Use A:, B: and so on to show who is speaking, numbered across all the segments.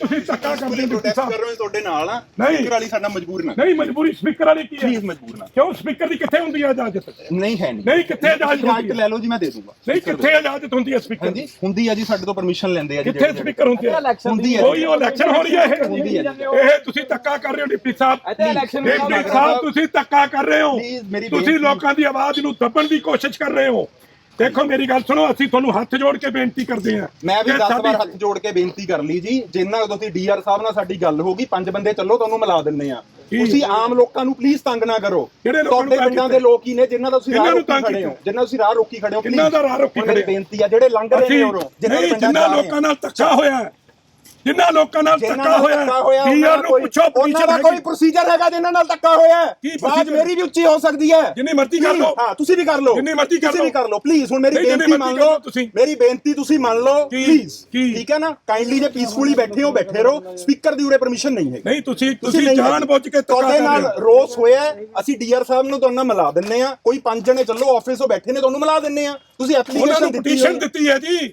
A: ਤੁਸੀਂ ਧੱਕਾ ਕਰਦੇ ਹੋ ਡਿਪਟੀ
B: ਪ੍ਰੋਟੈਸਟ
A: ਸਾਹਿਬ
B: ਕਰ ਰਹੇ ਹੋ ਤੁਹਾਡੇ ਨਾਲ ਆ?
A: ਨਹੀਂ।
B: ਸਪੀਕਰ ਵਾਲੀ ਸਾਡਾ ਮਜਬੂਰ ਨਾ।
A: ਨਹੀਂ ਮਜਬੂਰੀ ਸਪੀਕਰ ਵਾਲੀ ਕੀ ਹੈ?
B: ਪਲੀਜ਼ ਮਜਬੂਰ ਨਾ।
A: ਕਿਉਂ? ਸਪੀਕਰ ਦੀ ਕਿੱਥੇ ਹੁੰਦੀ ਹੈ ਇਜਾਜ਼ਤ?
B: ਨਹੀਂ ਹੈ ਨਹੀਂ
A: ਨਹੀਂ ਕਿੱਥੇ ਇਜਾਜ਼ਤ ਹੈ
B: ਲੈ ਲਓ ਜੀ ਮੈਂ ਦੇ ਦੂੰਗਾ।
A: ਨਹੀਂ ਕਿੱਥੇ ਇਜਾਜ਼ਤ ਹੁੰਦੀ ਹੈ ਸਪੀਕਰ
B: ਹਾਂਜੀ ਹੁੰਦੀ ਆ ਜੀ ਸਾਡੇ ਤੋਂ ਪਰਮਿਸ਼ਨ ਲੈਂਦੇ ਆ ਜੀ
A: ਕਿੱਥੇ ਸਪੀਕਰ ਹੁੰਦੀ ਹੈ
B: ਹੁੰਦੀ ਹੈ
A: ਕੋਈ ਉਹ ਇਲੈਕਸ਼ਨ ਹੋ ਰਹੀ ਹੈ ਇਹ।
B: ਹੁੰਦੀ ਹੈ ਜੀ।
A: ਇਹ ਤੁਸੀਂ ਧੱਕਾ ਕਰ ਰਹੇ ਹੋ ਡਿਪਟੀ ਸਾਹਿਬ। ਡਿਪਟੀ ਸਾਹਿਬ ਤੁਸੀਂ ਧੱਕਾ ਕਰ ਰਹੇ ਹੋ। ਤੁਸੀਂ ਲੋਕਾਂ ਦੀ ਆਵਾਜ਼ ਨੂੰ ਦੱਬਣ ਦੀ ਕੋਸ਼ਿਸ਼ ਕਰ ਰਹੇ ਹੋ। ਦੇਖੋ ਮੇਰੀ ਗੱਲ ਸੁਣੋ ਅਸੀਂ ਤੁਹਾਨੂੰ ਹੱਥ ਜੋੜ ਕੇ ਬੇਨਤੀ ਕਰਦੇ ਹਾਂ
B: ਮੈਂ ਵੀ
A: ਕਿ
B: 10
A: ਸਾਡੀ-
B: ਵਾਰ ਹੱਥ ਜੋੜ ਕੇ ਬੇਨਤੀ ਕਰ ਲਈ ਜੀ ਜਿੰਨਾ ਤੁਸੀਂ ਡੀਆਰ ਸਾਹਿਬ ਨਾਲ ਸਾਡੀ ਗੱਲ ਹੋ ਗਈ ਪੰਜ ਬੰਦੇ ਚੱਲੋ ਤੁਹਾਨੂੰ ਮਿਲਾ ਦਿੰਨੇ ਆ? ਤੁਸੀਂ ਆਮ ਲੋਕਾਂ ਨੂੰ ਪਲੀਜ਼ ਤੰਗ ਨਾ ਕਰੋ
A: ਕਿਹੜੇ ਲੋਕਾਂ ਨੂੰ
B: ਤੁਹਾਡੇ
A: ਤੰਗ
B: ਪਿੰਡਾਂ
A: ਕੀਤਾ?
B: ਦੇ ਲੋਕ ਹੀ ਨੇ ਜਿਨ੍ਹਾਂ ਦਾ ਤੁਸੀਂ ਰਾਹ
A: ਕਿਹਨਾਂ ਨੂੰ
B: ਰੋਕੀ
A: ਤੰਗ
B: ਖੜੇ ਹੋ
A: ਕੀਤਾ?
B: ਜਿਨ੍ਹਾਂ ਤੁਸੀਂ ਰਾਹ ਰੋਕੀ ਖੜੇ ਹੋ
A: ਕਿਹਨਾਂ
B: please।
A: ਦਾ ਰਾਹ ਰੋਕੀ
B: ਹੁਣ ਮੇਰੀ
A: ਖੜੇ ਹੋ?
B: ਬੇਨਤੀ ਆ ਜਿਹੜੇ ਲੰਘ ਰਹੇ
A: ਅਸੀਂ
B: ਨੇ ਉਰੋਂ ਜਿਨ੍ਹਾਂ ਦੇ
A: ਨਹੀਂ
B: ਪਿੰਡਾਂ
A: ਜਿਨ੍ਹਾਂ
B: ਜਾ ਰਹੇ
A: ਲੋਕਾਂ ਨਾਲ ਧੱਕਾ ਹੋਇਆ ਹੈ, ਜਿਨ੍ਹਾਂ ਲੋਕਾਂ ਨਾਲ ਧੱਕਾ ਹੋਇਆ
B: ਉਹਨਾਂ
A: ਨੂੰ ਪੁੱਛੋ
B: ਉਹਨਾਂ ਦਾ ਕੋਈ ਪ੍ਰੋਸੀਜਰ ਹੈਗਾ ਜਿਨ੍ਹਾਂ ਨਾਲ ਧੱਕਾ ਹੋਇਆ ਬਾਤ? ਮੇਰੀ ਵੀ ਉੱਚੀ ਹੋ ਸਕਦੀ ਹੈ।
A: ਜਿੰਨੀ ਮਰਜ਼ੀ ਕਰ ਲਓ।
B: ਹਾਂ ਤੁਸੀਂ ਵੀ ਕਰ ਲਓ।
A: ਜਿੰਨੀ ਮਰਜ਼ੀ ਕਰ
B: ਤੁਸੀਂ ਵੀ
A: ਲਓ।
B: ਕਰ ਲਓ। ਪਲੀਜ਼ ਹੁਣ ਮੇਰੀ ਬੇਨਤੀ ਮੰਨ
A: ਲਓ
B: ਲਓ।
A: ਤੁਸੀਂ।
B: ਮੇਰੀ ਬੇਨਤੀ ਤੁਸੀਂ ਮੰਨ ਲਓ? ਪਲੀਜ਼? ਠੀਕ ਹੈ ਨਾ? ਕਾਈਂਡਲੀ ਜੇ ਪੀਸਫੁਲੀ ਬੈਠੇ ਹੋ ਬੈਠੇ ਰਹੋ। ਸਪੀਕਰ ਦੀ ਉਰੇ ਪਰਮਿਸ਼ਨ ਨਹੀਂ ਹੈ
A: ਨਹੀਂ ਤੁਸੀਂ ਤੁਸੀਂ ਜਾਣ ਬੁੱਝ ਕੇ ਧੱਕਾ
B: ਤੁਹਾਡੇ ਨਾਲ ਰੋਸ ਹੋਇਆ ਅਸੀਂ ਡੀਆਰ ਸਾਹਿਬ ਨੂੰ ਤੁਹਾਨੂੰ ਮਿਲਾ ਦਿੰਨੇ ਆ ਕੋਈ ਪੰਜ ਜਣੇ ਚੱਲੋ ਆਫਿਸ ਤੋਂ ਬੈਠੇ ਨੇ ਤੁਹਾਨੂੰ ਮਿਲਾ ਦਿੰਨੇ ਆ ਤੁਸੀਂ ਐਪਲੀਕੇਸ਼ਨ। ਦਿੱਤੀ
A: ਹੈ ਜੀ।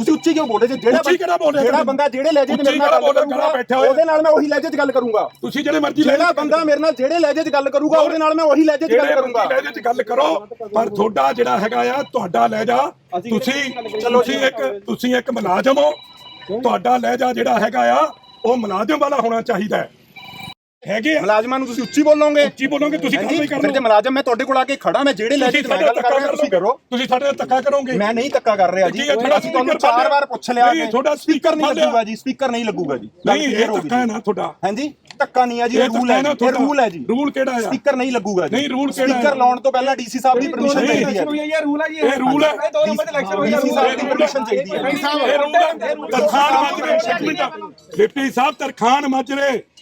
B: ਤੁਸੀਂ ਉੱਚੀ ਕਿਉਂ ਬੋਲ ਜੇ? ਜਿਹੜਾ
A: ਉੱਚੀ ਕਿਹੜਾ ਬੋਲ ਰਿਹਾ
B: ਜਿਹੜਾ? ਬੰਦਾ ਜਿਹੜੇ ਲਹਿਜੇ 'ਚ ਮੇਰੇ ਨਾਲ ਗੱਲ? ਕਰੂਗਾ। ਉਹਦੇ ਨਾਲ ਮੈਂ ਉਹੀ ਲਹਿਜੇ 'ਚ ਗੱਲ ਕਰੂੰਗਾ।
A: ਤੁਸੀਂ ਜਿਹੜੇ ਮਰਜ਼ੀ
B: ਜਿਹੜਾ ਬੰਦਾ ਮੇਰੇ ਨਾਲ ਜਿਹੜੇ ਲਹਿਜੇ 'ਚ ਗੱਲ ਕਰੂਗਾ ਉਹਦੇ ਨਾਲ ਮੈਂ ਉਹੀ ਲਹਿਜੇ 'ਚ ਗੱਲ ਕਰੂੰਗਾ।
A: ਲਹਿਜੇ 'ਚ ਗੱਲ ਕਰੋ ਪਰ ਤੁਹਾਡਾ ਜਿਹੜਾ ਹੈਗਾ ਆ ਤੁਹਾਡਾ ਲਹਿਜਾ ਤੁਸੀਂ ਤੁਸੀਂ ਇੱਕ ਤੁਸੀਂ ਇੱਕ ਮੁਲਾਜ਼ਮ ਹੋ। ਤੁਹਾਡਾ ਲਹਿਜਾ ਜਿਹੜਾ ਹੈਗਾ ਆ ਉਹ ਮੁਲਾਜ਼ਮ ਵਾਲਾ ਹੋਣਾ ਚਾਹੀਦਾ ਹੈ। ਹੈਗੇ ਆ?
B: ਮੁਲਾਜ਼ਮਾਂ ਨੂੰ ਤੁਸੀਂ ਉੱਚੀ ਬੋਲੋਗੇ?
A: ਉੱਚੀ ਬੋਲੋਗੇ ਤੁਸੀਂ ਕਾਰਵਾਈ ਕਰ
B: ਫਿਰ ਜੇ
A: ਲਓ
B: ਮੁਲਾਜ਼ਮ ਮੈਂ ਤੁਹਾਡੇ ਕੋਲ ਆ ਕੇ ਖੜਾ ਮੈਂ ਜਿਹੜੇ ਲਹਿਜੇ 'ਚ ਮੈਂ ਗੱਲ ਕਰ ਰਿਹਾ ਤੁਸੀਂ ਕਰੋ।
A: ਤੁਸੀਂ ਸਾਡੇ ਨਾਲ ਧੱਕਾ ਕਰੋਗੇ?
B: ਮੈਂ ਨਹੀਂ ਧੱਕਾ ਕਰ ਰਿਹਾ ਜੀ।
A: ਹੈ,
B: ਅਸੀਂ ਤੁਹਾਨੂੰ ਚਾਰ ਵਾਰ ਪੁੱਛ ਲਿਆ ਕਿ
A: ਤੁਹਾਡਾ
B: ਸਪੀਕਰ ਨਹੀਂ ਲੱਗੂਗਾ ਜੀ ਸਪੀਕਰ ਨਹੀਂ ਲੱਗੂਗਾ ਜੀ।
A: ਨਹੀਂ ਇਹ
B: ਹੋ
A: ਧੱਕਾ ਹੈ ਨਾ ਤੁਹਾਡਾ।
B: ਹਾਂਜੀ? ਧੱਕਾ ਨਹੀਂ ਹੈ ਜੀ ਰੂਲ ਹੈ
A: ਹੈ
B: ਇਹ ਰੂਲ ਹੈ ਜੀ।
A: ਰੂਲ ਕਿਹੜਾ ਆ?
B: ਸਪੀਕਰ ਨਹੀਂ ਲੱਗੂਗਾ ਜੀ।
A: ਨਹੀਂ, rule ਕਿਹੜਾ ਹੈ?
B: ਸਪੀਕਰ ਲਾਉਣ ਤੋਂ ਪਹਿਲਾਂ ਡੀਸੀ ਸਾਹਿਬ ਦੀ ਪਰਮਿਸ਼ਨ ਚਾਹੀਦੀ ਹੈ।
C: ਹੈ ਇਹ ਰੂਲ ਹੈ ਜੀ।
A: ਇਹ rule ਹੈ।
C: ਇਹ ਦੋ ਨੰਬਰ ਤੇ ਇਲੈਕਸ਼ਨ ਹੋਈ ਹੈ।
B: ਡੀਸੀ ਸਾਹਿਬ ਦੀ ਪਰਮਿਸ਼ਨ ਚਾਹੀਦੀ ਹੈ।
A: ਇਹ ਰੂਲ ਹੈ। ਤਰਖਾਨ ਮਾਜਰੇ ਇੱਕ ਮਿੰਟ। ਡਿਪਟੀ ਸਾਹਿਬ ਤਰਖਾਨ ਮਾਜਰੇ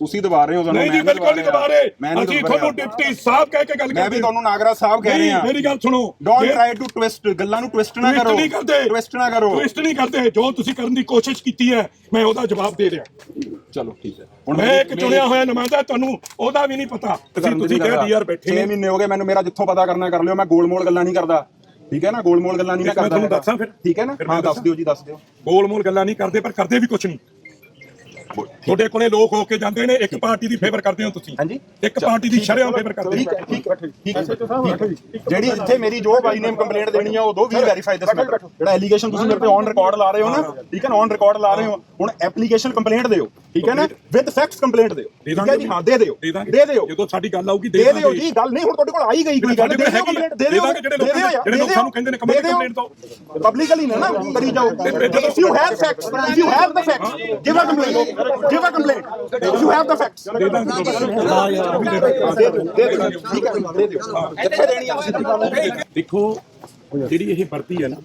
B: ਤੁਸੀਂ ਦਬਾ ਰਹੇ ਹੋ ਤੁਹਾਨੂੰ
A: ਨਹੀਂ ਜੀ
B: ਮੈਂ
A: ਬਿਲਕੁਲ ਨਹੀਂ ਦਬਾ ਰਹੇ।
B: ਮੈਂ ਨਹੀਂ
A: ਅਸੀਂ ਤੁਹਾਨੂੰ। ਡਿਪਟੀ ਸਾਹਿਬ ਕਹਿ ਕੇ ਗੱਲ
B: ਮੈਂ
A: ਕਰਦੇ
B: ਵੀ ਤੁਹਾਨੂੰ ਨਾਗਰਾ ਸਾਹਿਬ ਕਹਿ ਰਿਹਾ।
A: ਮੇਰੀ ਗੱਲ ਸੁਣੋ।
B: ਡੋਨਟ ਟ੍ਰਾਈ ਟੂ ਟਵਿਸਟ ਗੱਲਾਂ ਨੂੰ ਟਵਿਸਟ ਨਾ ਕਰੋ।
A: ਨਹੀਂ ਕਰਦੇ।
B: ਟਵਿਸਟ ਨਾ ਕਰੋ।
A: ਟਵਿਸਟ ਨਹੀਂ ਕਰਦੇ। ਜੋ ਤੁਸੀਂ ਕਰਨ ਦੀ ਕੋਸ਼ਿਸ਼ ਕੀਤੀ ਹੈ ਮੈਂ ਉਹਦਾ ਜਵਾਬ ਦੇ ਰਿਹਾ।
B: ਚਲੋ ਠੀਕ ਹੈ।
A: ਮੈਂ ਇੱਕ ਚੁਣਿਆ ਹੋਇਆ ਨੁਮਾਇੰਦਾ ਤੁਹਾਨੂੰ ਉਹਦਾ ਵੀ ਨਹੀਂ ਪਤਾ। ਤੁਸੀਂ ਕਿਹਾ ਡੀਆਰ ਬੈਠੇ
B: 6
A: ਨੇ।
B: ਮਹੀਨੇ ਹੋ ਗਏ ਮੈਨੂੰ ਮੇਰਾ ਜਿੱਥੋਂ ਪਤਾ ਕਰਨਾ ਕਰ ਲਿਓ। ਮੈਂ ਗੋਲ-ਮੋਲ ਗੱਲਾਂ ਨਹੀਂ ਕਰਦਾ। ਠੀਕ ਹੈ ਨਾ? ਗੋਲ-ਮੋਲ ਗੱਲਾਂ ਨਹੀਂ ਮੈਂ
A: ਇੱਕ ਮੈਂ
B: ਕਰਦਾ
A: ਤੁਹਾਨੂੰ ਦੱਸਾਂ ਫਿਰ?
B: ਠੀਕ ਹੈ ਨਾ?
A: ਮੈਂ
B: ਹਾਂ ਦੱਸ? ਦਿਓ ਜੀ ਦੱਸ ਦਿਓ।
A: ਗੋਲ ਮੋਲ ਗੱਲਾਂ ਨਹੀਂ ਕਰਦੇ ਪਰ ਕਰਦੇ ਵੀ ਕੁਝ ਨਹੀਂ। ਤੁਹਾਡੇ ਕੋਲੇ ਲੋਕ ਹੋ ਕੇ ਜਾਂਦੇ ਨੇ ਇੱਕ ਪਾਰਟੀ ਦੀ ਫੇਵਰ ਕਰਦੇ ਹੋ ਤੁਸੀਂ।
B: ਹਾਂਜੀ।
A: ਇੱਕ ਪਾਰਟੀ ਦੀ ਸ਼ਰਿਆਮ ਫੇਵਰ ਕਰਦੇ
B: ਠੀਕ
A: ਹੋ।
B: ਹੈ ਠੀਕ ਹੈ ਠੀਕ ਹੈ ਠੀਕ ਹੈ। ਜਿਹੜੀ ਇੱਥੇ ਮੇਰੀ ਜੋ ਬਾਈ ਨੇਮ ਕੰਪਲੇਂਟ ਦੇਣੀ ਆ ਉਹ ਦੋ ਵੀ ਵੈਰੀਫਾਈ ਦਿਸ ਮੈਟਰ ਜਿਹੜਾ ਐਲੀਗੇਸ਼ਨ ਤੁਸੀਂ ਮੇਰੇ ਤੇ ਔਨ ਰਿਕਾਰਡ ਲਾ ਰਹੇ ਹੋ ਨਾ ਠੀਕ ਹੈ ਨਾ ਔਨ ਰਿਕਾਰਡ ਲਾ ਰਹੇ ਹੋ। ਹੁਣ ਐਪਲੀਕੇਸ਼ਨ ਕੰਪਲੇਂਟ ਦਿਓ। ਠੀਕ ਹੈ ਨਾ? ਵਿਦ ਫੈਕਟਸ ਕੰਪਲੇਂਟ ਦਿਓ।
A: ਦੇ
B: ਠੀਕ ਹੈ ਜੀ? ਹਾਂ ਦੇ ਦਿਓ।
A: ਦੇ
B: ਦੇ ਦਿਓ।
A: ਜਦੋਂ ਸਾਡੀ ਗੱਲ ਆਊਗੀ
B: ਦੇ ਦਿਓ ਜੀ। ਗੱਲ ਨਹੀਂ ਹੁਣ ਤੁਹਾਡੇ ਕੋਲ ਆਈ ਗਈ ਕੋਈ ਗੱਲ ਦੇ ਦਿਓ। ਕੰਪਲੇਂਟ ਦੇ ਦਿਓ
A: ਜਿਹੜੇ ਲੋਕ ਜਿਹੜੇ ਲੋਕ ਸਾਨੂੰ ਕਹਿੰਦੇ ਨੇ ਕੰਪਲੇਂਟ ਦੋ
B: ਪਬਲਿਕਲੀ ਨਾ ਨਾ ਕਰੀ ਜਾਓ। have facts if you have the facts give a complaint. Give a complaint. If you have the facts
A: ਦੇ ਦਾਂਗੇ
B: ਦੇ ਦਿਓ। ਦੇ ਦਿਓ। ਠੀਕ ਹੈ। ਦੇ ਦਿਓ। ਕਿੱਥੇ ਦੇਣੀ ਆ? ਤੁਸੀਂ
A: ਦੇਖੋ ਜਿਹੜੀ ਇਹ ਵਰਦੀ ਹੈ ਨਾ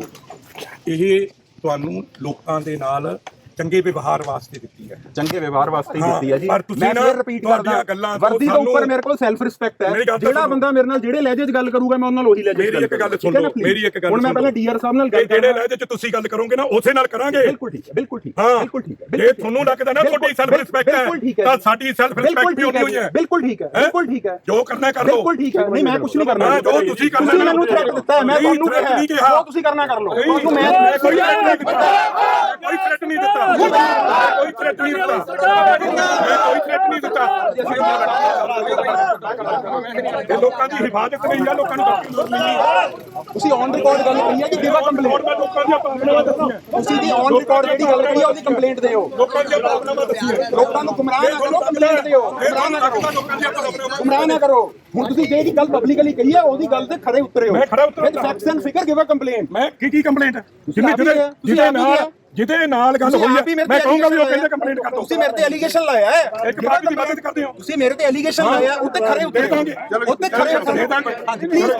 A: ਇਹ ਤੁਹਾਨੂੰ ਲੋਕਾਂ ਦੇ ਨਾਲ ਚੰਗੇ ਵਿਵਹਾਰ ਵਾਸਤੇ ਦਿੱਤੀ ਹੈ।
B: ਚੰਗੇ ਵਿਵਹਾਰ ਵਾਸਤੇ ਹੀ ਦਿੱਤੀ ਹੈ ਜੀ।
A: ਪਰ ਤੁਸੀਂ
B: ਮੈਂ
A: ਨਾ
B: ਫਿਰ ਰਿਪੀਟ ਕਰਦਾ ਵਰਦੀ ਦੇ ਉੱਪਰ ਮੇਰੇ ਕੋਲ ਸੈਲਫ ਰਿਸਪੈਕਟ ਹੈ। ਜਿਹੜਾ। ਬੰਦਾ ਮੇਰੇ ਨਾਲ ਜਿਹੜੇ ਲਹਿਜੇ 'ਚ ਗੱਲ ਕਰੂਗਾ ਮੈਂ ਉਹਨਾਂ ਨਾਲ ਉਹੀ ਲਹਿਜੇ 'ਚ
A: ਮੇਰੀ ਇੱਕ ਗੱਲ ਸੁਣ ਲਓ? ਮੇਰੀ ਇੱਕ ਗੱਲ
B: ਹੁਣ ਮੈਂ ਪਹਿਲਾਂ। ਡੀਆਰ ਸਾਹਿਬ ਨਾਲ ਗੱਲ
A: ਜਿਹੜੇ ਲਹਿਜੇ ਚ ਤੁਸੀਂ ਗੱਲ ਕਰੋਗੇ ਨਾ ਉਸੇ ਨਾਲ ਕਰਾਂਗੇ।
B: ਬਿਲਕੁਲ ਠੀਕ ਹੈ ਬਿਲਕੁਲ ਠੀਕ ਹੈ ਬਿਲਕੁਲ ਠੀਕ ਹੈ
A: ਜੇ ਤੁਹਾਨੂੰ ਲੱਗਦਾ ਨਾ ਤੁਹਾਡੀ ਸੈਲਫ ਰਿਸਪੈਕਟ ਹੈ ਤਾਂ ਸਾਡੀ ਸੈਲਫ ਰਿਸਪੈਕਟ ਵੀ ਹੋਈ ਹੈ
B: ਬਿਲਕੁਲ ਠੀਕ ਹੈ? ਬਿਲਕੁਲ ਠੀਕ ਹੈ।
A: ਜੋ ਕਰਨਾ ਕਰ ਲਓ।
B: ਬਿਲਕੁਲ ਠੀਕ ਹੈ। ਨਹੀਂ ਮੈਂ ਕੁਝ ਨਹੀਂ ਕਰਨਾ।
A: ਜੋ ਤੁਸੀਂ ਕਰਨਾ
B: ਤੁਸੀਂ। ਮੈਨੂੰ ਥ੍ਰੈਟ ਦਿੱਤਾ ਹੈ ਮੈਂ ਤੁਹਾਨੂੰ ਕਿਹਾ। ਜੋ ਤੁਸੀਂ ਕਰਨਾ ਕਰ ਲਓ। ਤੁਹਾਨੂੰ ਮੈਂ
A: ਕੋਈ ਥ੍ਰੈਟ ਨਹੀਂ ਦਿੱਤਾ। ਕੋਈ ਥ੍ਰੈਟ ਨਹੀਂ ਦਿੱਤਾ। ਮੈਂ ਕੋਈ ਥ੍ਰੈਟ ਨਹੀਂ ਦਿੱਤਾ। ਮੈਂ ਕੋਈ ਥ੍ਰੈਟ ਨਹੀਂ ਦਿੱਤਾ ਇਹ ਲੋਕਾਂ ਦੀ ਹਿਫਾਜ਼ਤ ਨਹੀਂ ਆ ਲੋਕਾਂ ਨੂੰ ਦੱਸਣ ਦੀ ਲੋੜ ਨਹੀਂ
B: ਤੁਸੀਂ ਔਨ ਰਿਕਾਰਡ ਗੱਲ ਕਰੀ ਹੈ ਕਿ ਗਿਵਾ ਕੰਪਲੇਂਟ
A: ਲੋੜ ਮੈਂ ਲੋਕਾਂ ਦੀਆਂ ਭਾਵਨਾਵਾਂ ਦੱਸੀਆਂ।
B: ਤੁਸੀਂ ਦੀ ਔਨ ਰਿਕਾਰਡ ਜਿਹੜੀ ਗੱਲ ਕਰੀ ਹੈ ਉਹਦੀ ਕੰਪਲੇਂਟ ਦਿਓ।
A: ਲੋਕਾਂ ਦੀਆਂ ਭਾਵਨਾਵਾਂ ਦੱਸੀਆਂ।
B: ਲੋਕਾਂ ਨੂੰ ਗੁੰਮਰਾਹ ਨਾ ਕਰੋ ਕੰਪਲੇਂਟ ਦਿਓ। ਗੁੰਮਰਾਹ ਨਾ ਕਰੋ।
A: ਲੋਕਾਂ ਦੀਆਂ ਭਾਵਨਾਵਾਂ
B: ਗੁੰਮਰਾਹ ਨਾ ਕਰੋ। ਹੁਣ ਤੁਸੀਂ ਜਿਹੜੀ ਗੱਲ ਪਬਲਿਕਲੀ ਕਹੀ ਹੈ ਉਹਦੀ ਗੱਲ ਤੇ ਖੜੇ ਉਤਰੇ ਹੋ
A: ਮੈਂ ਖੜਾ ਉਤਰਿਆ।
B: Facts and figure give a complaint
A: ਮੈਂ ਕੀ ਕੀ ਕੰਪਲੇਂਟ ਜਿੰਨੇ
B: ਹੀ
A: ਜਿਹਦੇ ਨਾਲ। ਜਿਹਦੇ ਨਾਲ ਗੱਲ ਹੋਈ
B: ਹੀ
A: ਮੈਂ ਕਹੂੰਗਾ ਵੀ ਉਹ ਕਹਿੰਦੇ ਕੰਪਲੇਂਟ ਕਰ ਦਿਓ
B: ਤੁਸੀਂ ਮੇਰੇ ਤੇ ਐਲੀਗੇਸ਼ਨ ਲਾਇਆ ਹੈ।
A: ਇੱਕ ਬਾਤ ਦੀ ਮਦਦ ਕਰਦੇ ਹੋ।
B: ਤੁਸੀਂ ਮੇਰੇ ਤੇ ਐਲੀਗੇਸ਼ਨ ਲਾਇਆ ਉੱਤੇ ਖਰੇ
A: ਦੇ
B: ਉੱਤੇ ਖਰੇ
A: ਦੇ ਦਾਂਗੇ।
B: ਹਾਂਜੀ ਪਲੀਜ਼